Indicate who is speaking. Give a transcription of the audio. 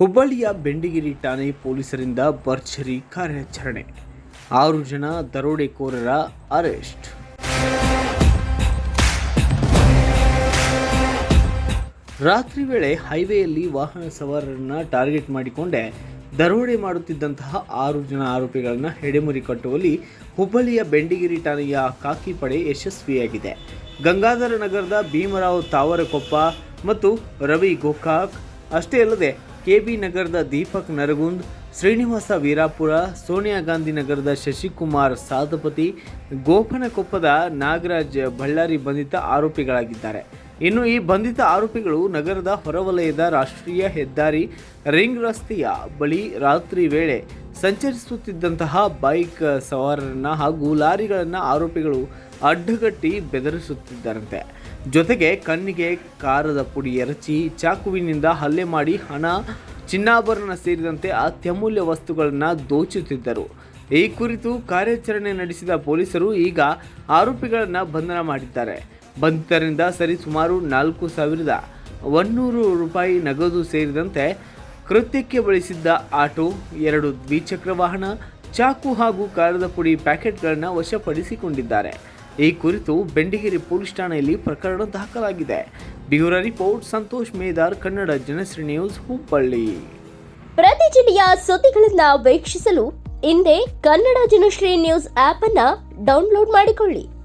Speaker 1: ಹುಬ್ಬಳ್ಳಿಯ ಬೆಂಡಿಗಿರಿ ಠಾಣೆ ಪೊಲೀಸರಿಂದ ಭರ್ಜರಿ ಕಾರ್ಯಾಚರಣೆ. ಆರು ಜನ ದರೋಡೆಕೋರರ ಅರೆಸ್ಟ್. ರಾತ್ರಿ ವೇಳೆ ಹೈವೇಯಲ್ಲಿ ವಾಹನ ಸವಾರರನ್ನ ಟಾರ್ಗೆಟ್ ಮಾಡಿಕೊಂಡೆ ದರೋಡೆ ಮಾಡುತ್ತಿದ್ದಂತಹ ಆರು ಜನ ಆರೋಪಿಗಳನ್ನು ಹೆಡೆಮುರಿ ಕಟ್ಟುವಲ್ಲಿ ಹುಬ್ಬಳ್ಳಿಯ ಬೆಂಡಿಗಿರಿ ಠಾಣೆಯ ಕಾಕಿ ಪಡೆ ಯಶಸ್ವಿಯಾಗಿದೆ. ಗಂಗಾಧರ ನಗರದ ಭೀಮರಾವ್ ತಾವರಕೊಪ್ಪ ಮತ್ತು ರವಿ ಗೋಕಾಕ್, ಅಷ್ಟೇ ಅಲ್ಲದೆ ಕೆಬಿ ನಗರದ ದೀಪಕ್ ನರಗುಂದ್, ಶ್ರೀನಿವಾಸ ವೀರಾಪುರ, ಸೋನಿಯಾ ಗಾಂಧಿ ನಗರದ ಶಶಿಕುಮಾರ್ ಸಾಧುಪತಿ, ಗೋಪನಕೊಪ್ಪದ ನಾಗರಾಜ್ ಬಳ್ಳಾರಿ ಬಂಧಿತ ಆರೋಪಿಗಳಾಗಿದ್ದಾರೆ. ಇನ್ನು ಈ ಬಂಧಿತ ಆರೋಪಿಗಳು ನಗರದ ಹೊರವಲಯದ ರಾಷ್ಟ್ರೀಯ ಹೆದ್ದಾರಿ ರಿಂಗ್ ರಸ್ತೆಯ ಬಳಿ ರಾತ್ರಿ ವೇಳೆ ಸಂಚರಿಸುತ್ತಿದ್ದಂತಹ ಬೈಕ್ ಸವಾರರನ್ನು ಹಾಗೂ ಲಾರಿಗಳನ್ನು ಆರೋಪಿಗಳು ಅಡ್ಡಗಟ್ಟಿ ಬೆದರಿಸುತ್ತಿದ್ದರಂತೆ. ಜೊತೆಗೆ ಕಣ್ಣಿಗೆ ಕಾರದ ಪುಡಿ ಎರಚಿ ಚಾಕುವಿನಿಂದ ಹಲ್ಲೆ ಮಾಡಿ ಹಣ, ಚಿನ್ನಾಭರಣ ಸೇರಿದಂತೆ ಅತ್ಯಮೂಲ್ಯ ವಸ್ತುಗಳನ್ನು ದೋಚುತ್ತಿದ್ದರು. ಈ ಕುರಿತು ಕಾರ್ಯಾಚರಣೆ ನಡೆಸಿದ ಪೊಲೀಸರು ಈಗ ಆರೋಪಿಗಳನ್ನು ಬಂಧನ ಮಾಡಿದ್ದಾರೆ. ಬಂಧಿತರಿಂದ ಸರಿಸುಮಾರು ನಾಲ್ಕು ಸಾವಿರದ ಒನ್ನೂರು ರೂಪಾಯಿ ನಗದು ಸೇರಿದಂತೆ ಕೃತ್ಯಕ್ಕೆ ಬಳಸಿದ್ದ ಆಟೋ, ಎರಡು ದ್ವಿಚಕ್ರ ವಾಹನ, ಚಾಕು ಹಾಗೂ ಕಾರದ ಪುಡಿ ಪ್ಯಾಕೆಟ್ಗಳನ್ನು ವಶಪಡಿಸಿಕೊಂಡಿದ್ದಾರೆ. ಈ ಕುರಿತು ಬೆಂಡಿಗೇರಿ ಪೊಲೀಸ್ ಠಾಣೆಯಲ್ಲಿ ಪ್ರಕರಣ ದಾಖಲಾಗಿದೆ. Bureau report, Santosh Medar, Kannada Janashree news, Hubballi.
Speaker 2: ಪ್ರತಿ ಜಿಲ್ಲೆಯ ಸುದ್ದಿಗಳನ್ನ ವೀಕ್ಷಿಸಲು ಹಿಂದೆ ಕನ್ನಡ ಜನಶ್ರೀ ನ್ಯೂಸ್ ಆಪ್ ಅನ್ನ ಡೌನ್ಲೋಡ್ ಮಾಡಿಕೊಳ್ಳಿ.